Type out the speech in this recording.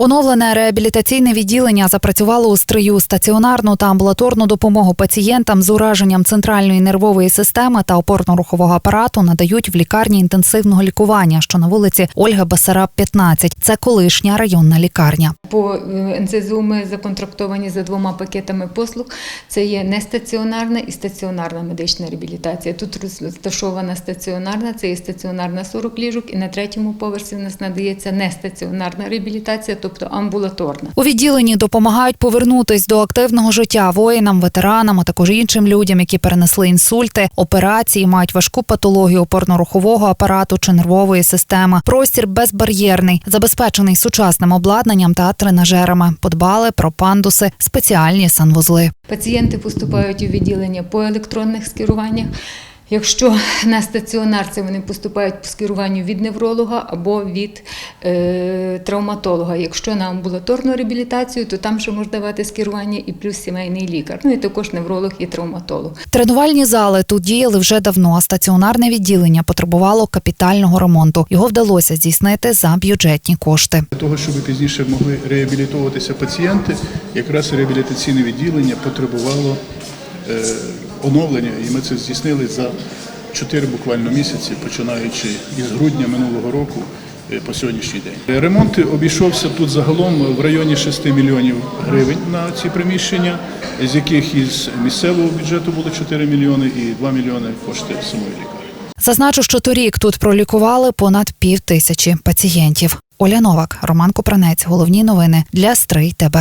Оновлене реабілітаційне відділення запрацювало у стрию стаціонарну та амбулаторну допомогу пацієнтам з ураженням центральної нервової системи та опорно-рухового апарату надають в лікарні інтенсивного лікування, що на вулиці Ольга Басараб, 15. Це колишня районна лікарня. По е, НСЗУ ми законтрактовані за двома пакетами послуг. Це є нестаціонарна і стаціонарна медична реабілітація. Тут розташована стаціонарна, це є стаціонарна 40 ліжок, і на третьому поверсі в нас надається нестаціонарна реабілітація, тобто амбулаторна. У відділенні допомагають повернутись до активного життя воїнам, ветеранам, а також іншим людям, які перенесли інсульти, операції, мають важку патологію опорно-рухового апарату чи нервової системи. Простір безбар'єрний, забезпечений сучасним обладнанням та тренажерами. Подбали про пандуси, спеціальні санвузли. Пацієнти поступають у відділення по електронних скеруваннях. Якщо на стаціонар, це вони поступають по скеруванню від невролога або від е, травматолога. Якщо на амбулаторну реабілітацію, то там ще може давати скерування і плюс сімейний лікар. Ну і також невролог і травматолог. Тренувальні зали тут діяли вже давно. а Стаціонарне відділення потребувало капітального ремонту. Його вдалося здійснити за бюджетні кошти. Для того, щоб пізніше могли реабілітуватися пацієнти, якраз реабілітаційне відділення потребувало оновлення, і ми це здійснили за 4 буквально місяці, починаючи із грудня минулого року е, по сьогоднішній день. Ремонт обійшовся тут загалом в районі 6 мільйонів гривень на ці приміщення, з яких із місцевого бюджету було 4 мільйони і 2 мільйони кошти самої лікарні. Зазначу, що торік тут пролікували понад пів тисячі пацієнтів. Оля Новак, Роман Купранець. Головні новини для Стрий ТБ.